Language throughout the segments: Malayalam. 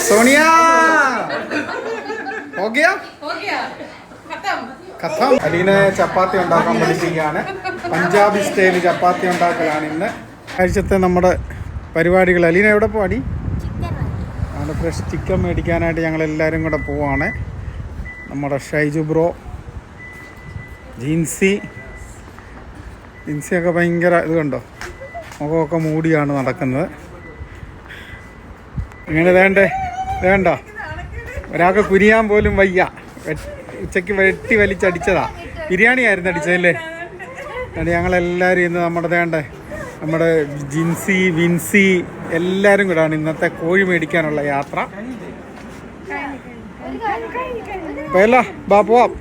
सोनिया हो गया हो गया खत्म കഥം അലീനെ ചപ്പാത്തി ഉണ്ടാക്കാൻ പഠിപ്പിക്കുകയാണ് പഞ്ചാബി സ്റ്റൈൽ ചപ്പാത്തി ഉണ്ടാക്കലാണ് ഇന്ന് ആഴ്ചത്തെ നമ്മുടെ പരിപാടികൾ അലീന എവിടെ പോവാടി നമ്മുടെ ഫ്രഷ് ചിക്കൻ മേടിക്കാനായിട്ട് ഞങ്ങൾ എല്ലാവരും കൂടെ പോവാണ് നമ്മുടെ ഷൈജു ബ്രോ ജീൻസി ജീൻസിയൊക്കെ ഭയങ്കര ഇത് കണ്ടോ മുഖമൊക്കെ മൂടിയാണ് നടക്കുന്നത് ഇങ്ങനെ വേണ്ടേ? വേണ്ട? ഒരാൾക്ക് കുനിയാൻ പോലും വയ്യ. ഉച്ചയ്ക്ക് വെട്ടി വലിച്ചടിച്ചതാ. ബിരിയാണി ആയിരുന്നു അടിച്ചതല്ലേ? അതുകൊണ്ട് ഞങ്ങളെല്ലാവരും ഇന്ന് നമ്മുടെ വേണ്ടേ നമ്മുടെ ജിൻസി വിൻസി എല്ലാവരും കൂടാണ് ഇന്നത്തെ കോഴി മേടിക്കാനുള്ള യാത്ര. അപ്പൊ അല്ല ബാ പോവാം.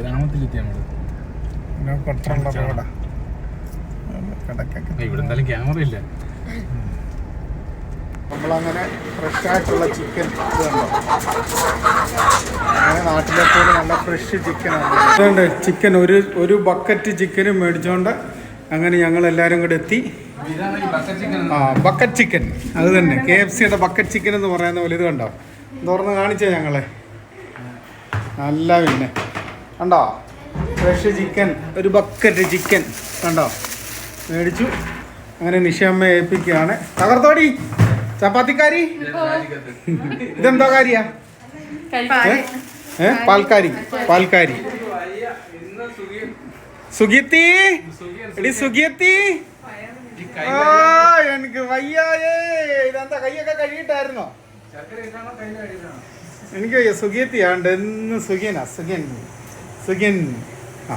ഗ്രാമത്തിലെത്തിയാണ് ഇവിടെ എന്തായാലും ക്യാമറ ഇല്ല നമ്മളങ്ങനെ ഫ്രഷ് ആയിട്ടുള്ള ചിക്കൻ ഇതുണ്ടോ അങ്ങനെ നാട്ടിലെപ്പോഴും നല്ല ഫ്രഷ് ചിക്കനാണ് അതുകൊണ്ട് ചിക്കൻ ഒരു ഒരു ബക്കറ്റ് ചിക്കനും മേടിച്ചുകൊണ്ട് അങ്ങനെ ഞങ്ങൾ എല്ലാവരും കൂടെ എത്തി. ആ ബക്കറ്റ് ചിക്കൻ അത് തന്നെ. കെ എഫ് സിയുടെ ബക്കറ്റ് ചിക്കൻ എന്ന് പറയുന്ന പോലെ ഇത് കണ്ടോ? തുറന്ന് കാണിച്ചേ ഞങ്ങളെ? നല്ല പിന്നെ കണ്ടോ? ഫ്രഷ് ചിക്കൻ ഒരു ബക്കറ്റ് ചിക്കൻ കണ്ടോ? മേടിച്ചു. അങ്ങനെ നിഷമ്മ ഏൽപ്പിക്കുകയാണ്. തകർത്തോടി ചപ്പാത്തിക്കാരി? ഇതെന്തോ കാര്യാ? ഏ? പാൽക്കാരി. പാൽക്കാരി. സുഗിത്തി എടി സുഗിയത്തി ആ എനിക്ക് വയ്യായേ. ഇതെന്താ കൈയൊക്കെ കഴിയിട്ടായിരുന്നോ എനിക്ക് വയ്യ. സുഖിയത്തിയാണ്ട് എന്ന് സുഖിയനാ സുഖിയൻ. സുഖിയൻ. ആ.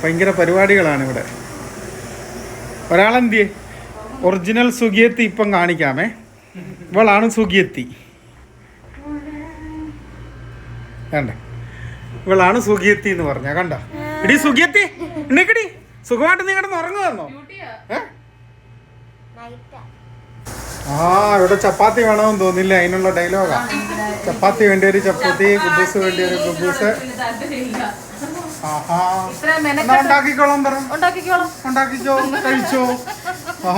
ഭയങ്കര പരിപാടികളാണ് ഇവിടെ. ഒരാളെന്തിയെ? ഒറിജിനൽ സുഖിയെത്തി ഇപ്പം കാണിക്കാമേ. ഇവളാണ് സുഖിയെത്തി. വേണ്ട ഇവളാണ് സുഖിയെത്തി എന്ന് പറഞ്ഞ കണ്ട? ഇടി സുഖിയെത്തി ഉണ്ണിക്കടി സുഖമായിട്ട് നീ കിടന്ന് ഉറങ്ങുന്നോ ഏ? ആ ഇവിടെ ചപ്പാത്തി വേണമെന്ന് തോന്നില്ല അതിനുള്ള ഡയലോഗാ ചപ്പാത്തി വേണ്ടി ഒരു ചപ്പാത്തി കുബൂസ് വേണ്ടി ഒരു കുബൂസ്. ഉണ്ടാക്കിക്കോളാം പറ. ഉണ്ടാക്കിക്കോളാം. ഉണ്ടാക്കിക്കോ കഴിച്ചോ.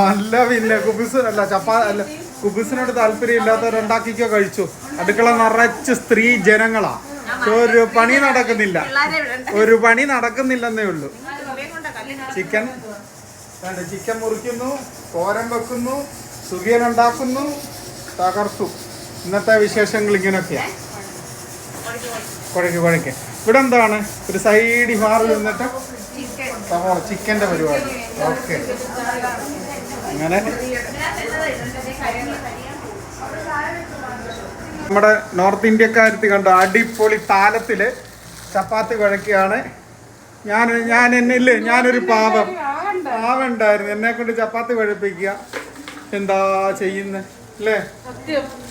അല്ല പിന്നെ കുബിസ് അല്ല ചപ്പാ അല്ല കുബിസിനോട് താല്പര്യം ഇല്ലാത്തവർ ഉണ്ടാക്കിക്കോ കഴിച്ചു. അടുക്കള നിറച്ച് സ്ത്രീ ജനങ്ങളാ. ഒരു പണി നടക്കുന്നില്ല. ഒരു പണി നടക്കുന്നില്ലെന്നേ ഉള്ളൂ. ചിക്കൻ. ചിക്കൻ മുറിക്കുന്നു കോരൻ വെക്കുന്നു സുഖിയൻ ഉണ്ടാക്കുന്നു തകർത്തു. ഇന്നത്തെ വിശേഷങ്ങൾ ഇങ്ങനെയൊക്കെയാ. കുഴക്ക് കുഴയ്ക്ക് ഇവിടെ എന്താണ്? ഒരു സൈഡ് ഹാറിൽ നിന്നിട്ട് സവോള ചിക്കന്റെ പരിപാടി. ഓക്കെ. അങ്ങനെ. നമ്മുടെ നോർത്ത് ഇന്ത്യക്കാരത്തി കണ്ട? അടിപൊളി താലത്തിൽ ചപ്പാത്തി കുഴക്കുകയാണ് ഞാൻ ഞാൻ എന്നെ ഇല്ലേ ഞാനൊരു പാവം. പാവണ്ടായിരുന്നു. എന്നെ കൊണ്ട് ചപ്പാത്തി കുഴപ്പിക്കുക എന്താ ചെയ്യുന്നത് അല്ലേ?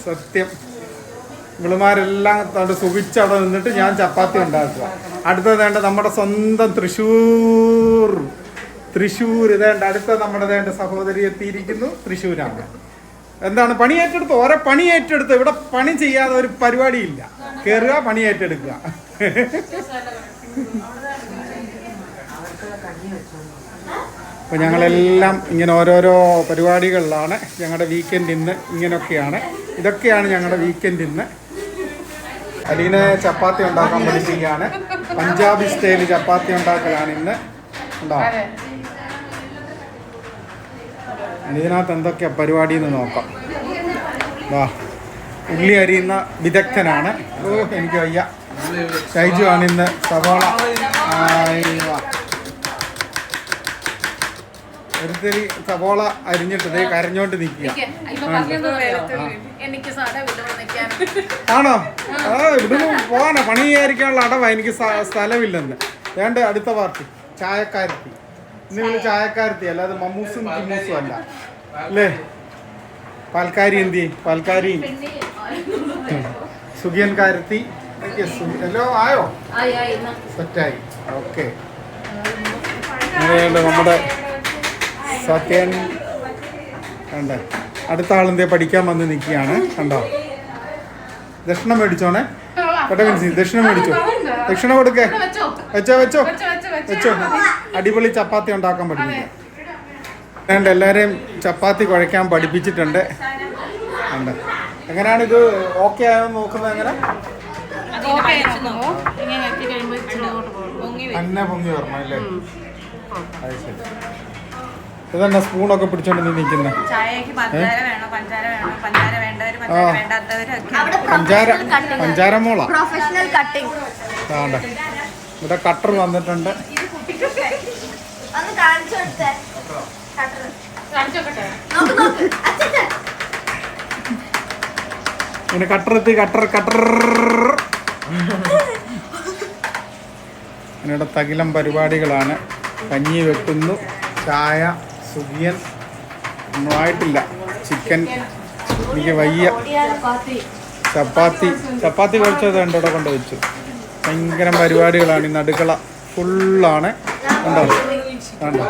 സത്യം. സത്യം അവിടെ സുഖിച്ച് സുഖിച്ചവിടെ നിന്നിട്ട് ഞാൻ ചപ്പാത്തി ഉണ്ടാക്കുക. അടുത്തത് വേണ്ട നമ്മുടെ സ്വന്തം തൃശ്ശൂർ തൃശ്ശൂർ ഇതേണ്ട അടുത്ത നമ്മുടെ വേണ്ട സഹോദരി എത്തിയിരിക്കുന്നു തൃശ്ശൂരാണ് എന്താണ്? പണി ഏറ്റെടുത്ത് ഓരോ പണി ഏറ്റെടുത്ത് ഇവിടെ പണി ചെയ്യാതെ ഒരു പരിപാടിയില്ല. കയറുക പണി ഏറ്റെടുക്കുക. അപ്പോൾ ഞങ്ങളെല്ലാം ഇങ്ങനെ ഓരോരോ പരിപാടികളിലാണ്. ഞങ്ങളുടെ വീക്കെൻഡ് ഇന്ന് ഇങ്ങനെയൊക്കെയാണ് ഇതൊക്കെയാണ് ഞങ്ങളുടെ വീക്കെൻഡ് ഇന്ന്. അലീനെ ചപ്പാത്തി ഉണ്ടാക്കാൻ പഠിപ്പിക്കുകയാണ് പഞ്ചാബി സ്റ്റൈൽ ചപ്പാത്തി ഉണ്ടാക്കലാണ് ഇന്ന്. ഉണ്ടാവും ഇതിനകത്ത് എന്തൊക്കെയാ പരിപാടി എന്ന് നോക്കാം. വാ ഉള്ളി അരിയുന്ന വിദഗ്ധനാണ്. ഓ എനിക്ക് വയ്യ. ഷൈജു ആണ് ഇന്ന് സവാള. ഒരുത്തരി സവോള അരിഞ്ഞിട്ട് ദേ കരഞ്ഞോണ്ട് നിൽക്കുക. ആണോ? ആ ഇവിടുന്ന് പോവാനാ. പണി ചെയ്യാതിരിക്കാനുള്ള അടവാ. എനിക്ക് സ്ഥ- സ്ഥലമില്ലെന്ന്. വേണ്ട അടുത്ത പാർട്ടി. ചായക്കാരത്തി. ഇന്ന് ചായക്കാരത്തി അല്ലാതെ മമ്മൂസും കിമ്മൂസും അല്ല. അല്ലേ? പാൽക്കാരി എന്തി പാൽക്കാരി. സുഖിയൻ കാരത്തി. എല്ലോ ആയോ. സെറ്റായി. ഓക്കെ. അങ്ങനെയുണ്ട് നമ്മുടെ സത്യൻ കണ്ട? അടുത്ത ആളെന്തേ പഠിക്കാൻ വന്ന് നിൽക്കുകയാണ്. കണ്ടോ? ദക്ഷിണ മേടിച്ചോണേ. പെട്ടെന്ന് ദക്ഷിണ മേടിച്ചോ? ദക്ഷിണ കൊടുക്കേ. വെച്ചോ വെച്ചോ. വെച്ചോ. അടിപൊളി ചപ്പാത്തി ഉണ്ടാക്കാൻ പഠിപ്പിക്കാം. വേണ്ട എല്ലാവരെയും ചപ്പാത്തി കുഴയ്ക്കാൻ പഠിപ്പിച്ചിട്ടുണ്ട്. ഉണ്ട് എങ്ങനെയാണ് ഇത് ഓക്കെ ആയോ നോക്കുന്നത് എങ്ങനെ? തന്നെ പൊങ്ങി വരണം അല്ലേ? അത് ശരി. ഇതന്നെ സ്പൂണൊക്കെ പിടിച്ചോണ്ട് നീ നിൽക്കുന്നത് പഞ്ചാര വേണോ? പഞ്ചാര മോള? പ്രൊഫഷണൽ വേണ്ട ഇവിടെ കട്ടർ വന്നിട്ടുണ്ട്. ഇങ്ങനെ കട്ടർ എത്തി കട്ടർ കട്ടർ ഇവിടെ തകിലം പരിപാടികളാണ്. കഞ്ഞി വെക്കുന്നു ചായ. സുഖിയൻ ഒന്നും ആയിട്ടില്ല ചിക്കൻ എനിക്ക് വയ്യ. ചപ്പാത്തി. ചപ്പാത്തി കുഴച്ചത് രണ്ടോടെ കൊണ്ട് വെച്ചു. ഭയങ്കര പരിപാടികളാണ്. ഇന്ന് അടുക്കള ഫുള്ളാണ് ഉണ്ടോ കണ്ടോ?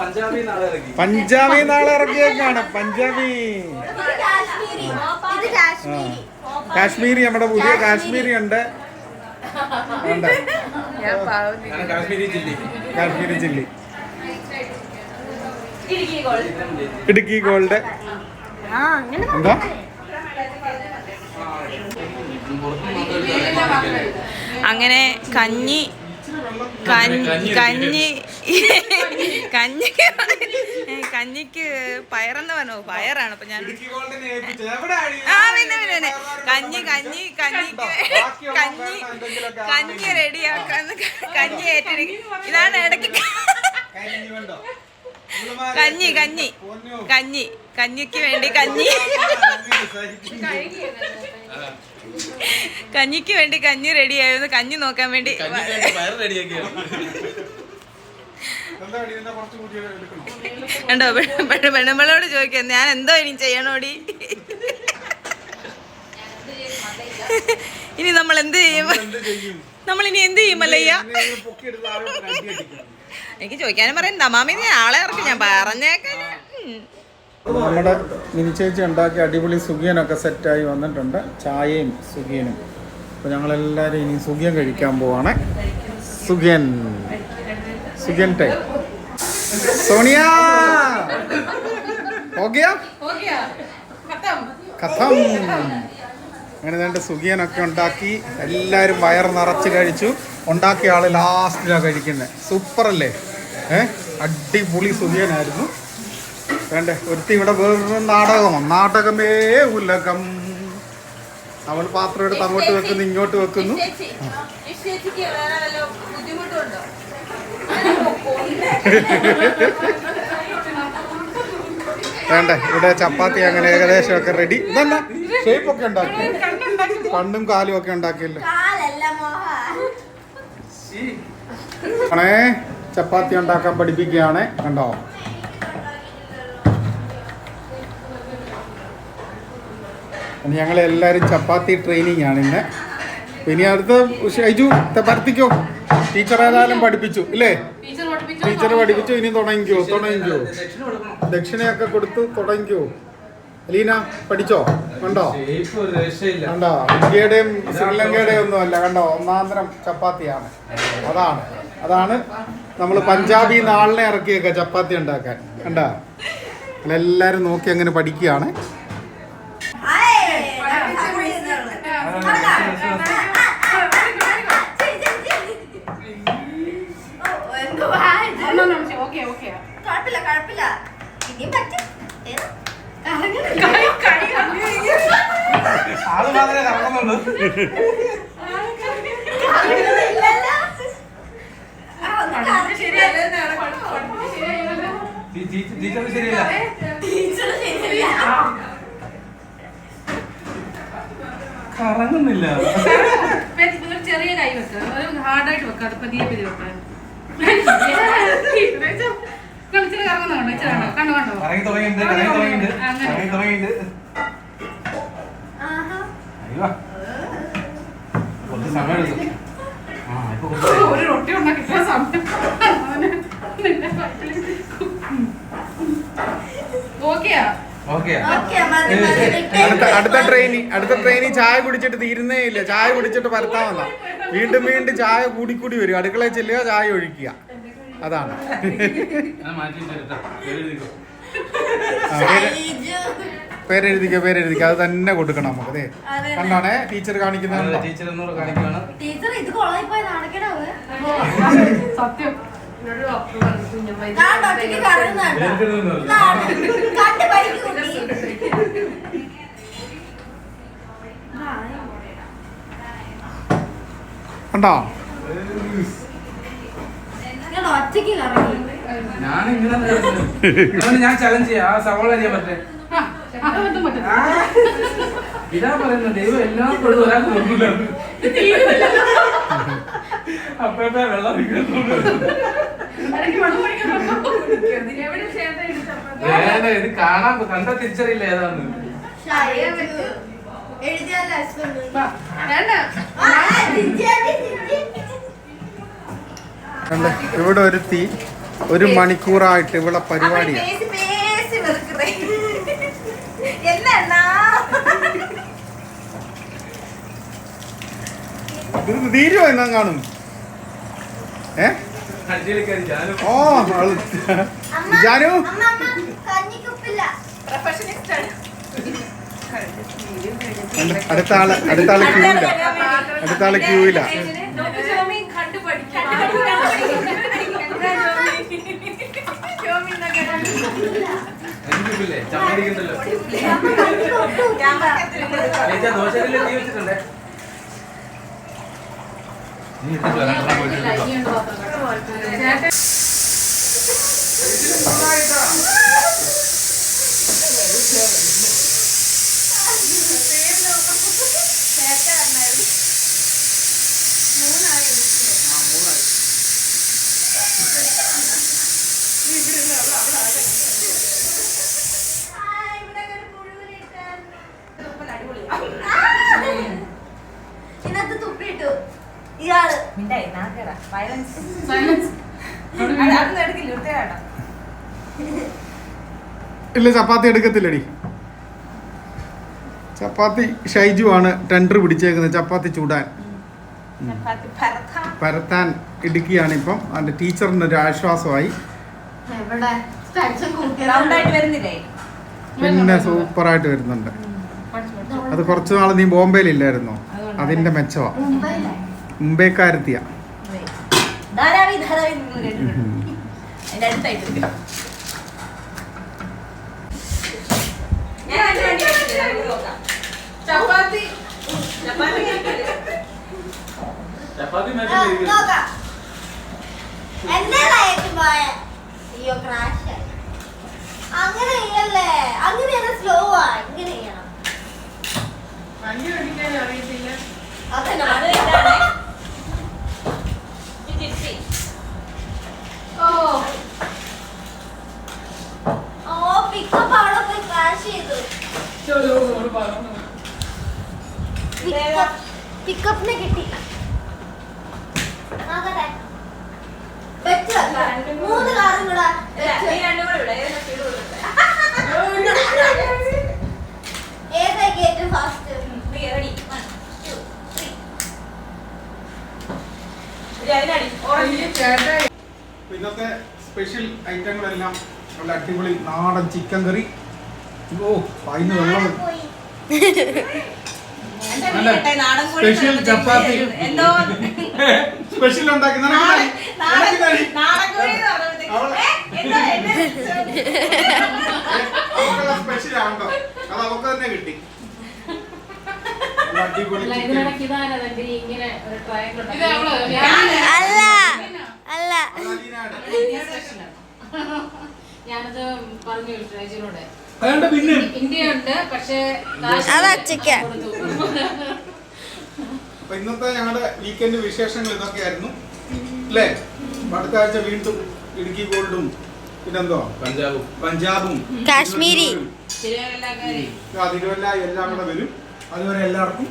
പഞ്ചാബി നാളെ ഇറക്കി പഞ്ചാബി. നാളെ ഇറക്കിയേക്കാണ് പഞ്ചാബി കാശ്മീരി നമ്മുടെ പുതിയ കാശ്മീരി ഉണ്ട്. Kashmiri chilli Kashmiri chilli Idukki gold എന്താ? അങ്ങനെ കഞ്ഞി കഞ്ഞി കഞ്ഞി കഞ്ഞി. കഞ്ഞിക്ക് പയറെന്ന് പറഞ്ഞു. പയറാണ് അപ്പൊ ഞാൻ ആ പിന്നെ പിന്നെ പിന്നെ. കഞ്ഞി കഞ്ഞി കഞ്ഞിക്ക് കഞ്ഞി കഞ്ഞി റെഡിയാക്കാന്ന് കഞ്ഞി ഏറ്റെടുക്കും ഇതാണ് ഇടയ്ക്ക് കഞ്ഞി കഞ്ഞി. കഞ്ഞി. കഞ്ഞിക്ക് വേണ്ടി കഞ്ഞി. കഞ്ഞിക്ക് വേണ്ടി കഞ്ഞി റെഡി ആയിരുന്നു കഞ്ഞി നോക്കാൻ വേണ്ടി ഉണ്ടോ പെണ്ണുമ്പളോട് ചോദിക്കാം ഞാൻ എന്തോ ഇനി ചെയ്യണോടി? ഇനി നമ്മൾ എന്ത് ചെയ്യും? നമ്മൾ ഇനി എന്ത് ചെയ്യും മല്ലയ്യ? എനിക്ക് ചോദിക്കാനും പറയാം തമാമി ആളെ ഇറക്കും. ഞാൻ പറഞ്ഞേക്കാൻ നമ്മുടെ മിനി ചേച്ചി ഉണ്ടാക്കിയ അടിപൊളി സുഖിയനൊക്കെ സെറ്റായി വന്നിട്ടുണ്ട്. ചായയും സുഖിയനും. അപ്പോൾ ഞങ്ങളെല്ലാവരും ഇനി സുഖിയൻ കഴിക്കാൻ പോവാണ്. സുഖിയൻ. സുഖിയൻ ടൈം. സോണിയ! കഥം. അങ്ങനെ രണ്ട് സുഖിയനൊക്കെ ഉണ്ടാക്കി എല്ലാവരും വയർ നിറച്ച് കഴിച്ചു. ഉണ്ടാക്കിയ ആൾ ലാസ്റ്റിലാണ് കഴിക്കുന്നത് സൂപ്പർ അല്ലേ ഏ? അടിപൊളി സുഖിയനായിരുന്നു. വേണ്ടേ ഒരുത്തി ഇവിടെ വേറൊരു നാടകമോ. നാടകമേ ഉലകം. അവൾ പാത്രം എടുത്ത് അങ്ങോട്ട് വെക്കുന്നു ഇങ്ങോട്ട് വെക്കുന്നു. വേണ്ട ഇവിടെ ചപ്പാത്തി അങ്ങനെ ഏകദേശം ഒക്കെ റെഡി ഇതല്ല ഷേപ്പ് ഒക്കെ ഉണ്ടാക്കി. കണ്ണും കാലും ഒക്കെ ഉണ്ടാക്കിയല്ലോ? ആണേ ചപ്പാത്തി ഉണ്ടാക്കാൻ പഠിപ്പിക്കുകയാണ്. കണ്ടോ? ഞങ്ങൾ എല്ലാവരും ചപ്പാത്തി ട്രെയിനിങ് ആണ് ഇന്ന്. ഇനി അടുത്ത ഷൈജു പരത്തിക്കോ ടീച്ചർ ഏതായാലും പഠിപ്പിച്ചു ഇല്ലേ? ടീച്ചർ പഠിപ്പിച്ചു. ഇനി തുടങ്ങിക്കോ തുടങ്ങിക്കോ. ദക്ഷിണയൊക്കെ കൊടുത്തു തുടങ്ങിക്കോ. അലീന പഠിച്ചോ? കണ്ടോ? കണ്ടോ? ഇന്ത്യയുടെയും ശ്രീലങ്കയുടെയും ഒന്നും അല്ല കണ്ടോ? ഒന്നാന്തരം ചപ്പാത്തിയാണ്. അതാണ്. അതാണ് നമ്മൾ പഞ്ചാബി നാളിനെ ഇറക്കിയൊക്കെ ചപ്പാത്തി ഉണ്ടാക്കാൻ കണ്ടോ എല്ലാരും നോക്കി അങ്ങനെ പഠിക്കുകയാണ് കുഴപ്പമില്ല കുഴപ്പമില്ല മാത്രമേ നടക്കുന്നുള്ളൂ കറങ്ങുന്നില്ല. ഒരു ചെറിയ കൈ വെക്കുക ഒരു ഹാർഡായിട്ട് വെക്കുക അത് പതിയെ പതി വെക്കാൻ കളിച്ചിട്ട് കറങ്ങുന്നുണ്ടോ ഇച്ചിരി കണ്ടോ? കണ്ടോ? കണ്ടോ കറങ്ങി തുടങ്ങിയിട്ടുണ്ട് കറങ്ങി തുടങ്ങിയിട്ടുണ്ട്. കറങ്ങി തുടങ്ങിയിട്ടുണ്ട്. ആഹാ. അയ്യോ. കുറച്ച് സമയം എടുക്കും ആ ഇപ്പൊ കുറച്ച് ഒരു റൊട്ടി ഉണ്ടാക്കിയ സമയം. ഓക്കെയാ? അടുത്ത ട്രെയിനി അടുത്ത ട്രെയിനി ചായ കുടിച്ചിട്ട് തീരുന്നേ ഇല്ല. ചായ കുടിച്ചിട്ട് പരത്താൻ വന്ന. വീണ്ടും വീണ്ടും ചായ കൂടിക്കൂടി വരും. അടുക്കളയിൽ ചെല്ലുക ചായ ഒഴിക്കുക. അതാണ്. ഞാൻ പേരെഴുതിക്ക. പേരെഴുതിക്കോ അത് തന്നെ കൊടുക്കണം നമുക്ക് അതെ കണ്ടാണ്? ടീച്ചർ കാണിക്കുന്നത് ടീച്ചർ എന്നോട് കാണിക്കുകയാണ്. ടീച്ചർ ഇത് കൊളായി പോയി നാണക്കേടാവ് സത്യം. കണ്ട് കുട്ടി. കണ്ടോ? ഞാൻ ഒറ്റയ്ക്ക് ഞാൻ ഇങ്ങനെ ഞാൻ ചലഞ്ച് ചെയ്യാം. ആ സവാള ചെയ്യാൻ പറ്റേ. ഇതാ പറയുന്നത്. ദൈവം എല്ലാം കൊടുത്തു ഒരാൾക്ക് നോക്കില്ല അപ്പേപ്പ വെള്ളം വേണ്ട ഇത് കാണാൻ കണ്ട തിരിച്ചറിയില്ല ഏതാന്ന്. ഇവിടെ ഒരു തീ ഒരു മണിക്കൂറായിട്ട് ഇവിടെ പരിപാടിയാണ് തീരുവോ എന്നാ കാണും? ഏ? ഓ ജാനു അമ്മ അമ്മ കഞ്ഞിക്കുപ്പില്ല പ്രൊഫഷനിസ്റ്റ് ആണ് അടുത്ത ആൾ അടുത്ത ആൾ ഇല്ല അടുത്ത ആൾ ക്യൂവില. നോക്ക് ജോമി കണ്ടു പഠിക്കാം. എനിക്കില്ലേ ചമ്മടിക്കണ്ടല്ലോ ചേച്ചാ ദോശക്കല്ലേ തീ വെച്ചിട്ടുണ്ടേ നീ എടുത്തിട്ട് വരാം ഞാൻ പോയിട്ട് ഇല്ല, എടുക്കാം. ഇനിയുണ്ട് പാത്രം. ചേട്ടൻ ഇല്ല ചപ്പാത്തി എടുക്കത്തില്ലടി. ചപ്പാത്തി ഷൈജു ആണ് ടെൻഡർ പിടിച്ചേക്കുന്നത്. ചപ്പാത്തി ചൂടാൻ. പരത്താൻ. ഇടുക്കിയാണ് ഇപ്പം അതിന്റെ ടീച്ചറിന് ഒരു ആശ്വാസമായി. പിന്നെ സൂപ്പറായിട്ട് വരുന്നുണ്ട്. അത് കുറച്ചു നാൾ നീ ബോംബെയിലില്ലായിരുന്നോ? അതിന്റെ മെച്ചമാ മുംബൈയിലെ മുംബൈക്കാരത്തിയാ. ധാരാവി ധാരാവി എന്ന് കേട്ടിട്ടുണ്ട്. അതിന്റെ അടുത്തായിട്ട് ഞാൻ അതിന് വേണ്ടി വെച്ചിട്ടില്ല. നമുക്ക് നോക്കാം. ചപ്പാത്തി. ചപ്പാത്തി. നോക്കാം. എന്റേതായിട്ട് പോയ? അയ്യോ ക്രാഷ് അങ്ങനെ ചെയ്യല്ലേ? അങ്ങനെയാണ് സ്ലോ ആ. ഇങ്ങനെ ചെയ്യണം. വണ്ടി ഓടിക്കാൻ അറിയത്തില്ല. അതന്നെ. ഓ പിക്കപ്പ് അവിടെ പോയി ക്രാഷ് ചെയ്തു ഇതേതാ? പിക്കപ്പിനെ കിട്ടി. മൂന്ന് കാറും കൂടെ ഏറ്റവും ഫാസ്റ്റ് ഇന്നത്തെ സ്പെഷ്യൽ ഐറ്റങ്ങളെല്ലാം നല്ല അടിപൊളി നാടൻ ചിക്കൻ കറി ഓ അതിന് വെള്ളം. special ചപ്പാത്തി. എന്തോ സ്പെഷ്യൽ ഉണ്ടാക്കി സ്പെഷ്യൽ ആണോ അത് അവൾക്ക് തന്നെ കിട്ടി. അല്ല അല്ല. ഞാനത് പറഞ്ഞു റേജിനോട് വേണ്ട പിന്നെ ഇന്ത്യ ഉണ്ട് പക്ഷേ അത് ചിക്കൻ. കൊടുത്തു അപ്പൊ ഇന്നത്തെ ഞങ്ങളുടെ വീക്കെൻഡ് വിശേഷങ്ങൾ ഇതൊക്കെയായിരുന്നു. അല്ലേ അടുത്ത ആഴ്ച വീണ്ടും ഇടുക്കി ഗോൾഡും പിന്നെന്തോ? പഞ്ചാബും. പഞ്ചാബും. കാശ്മീരി. അതിരുവല്ല തിരുവല്ല എല്ലാം കൂടെ വരും. അതുവരെ എല്ലാവർക്കും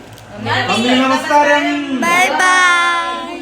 നമസ്കാരം. Bye bye.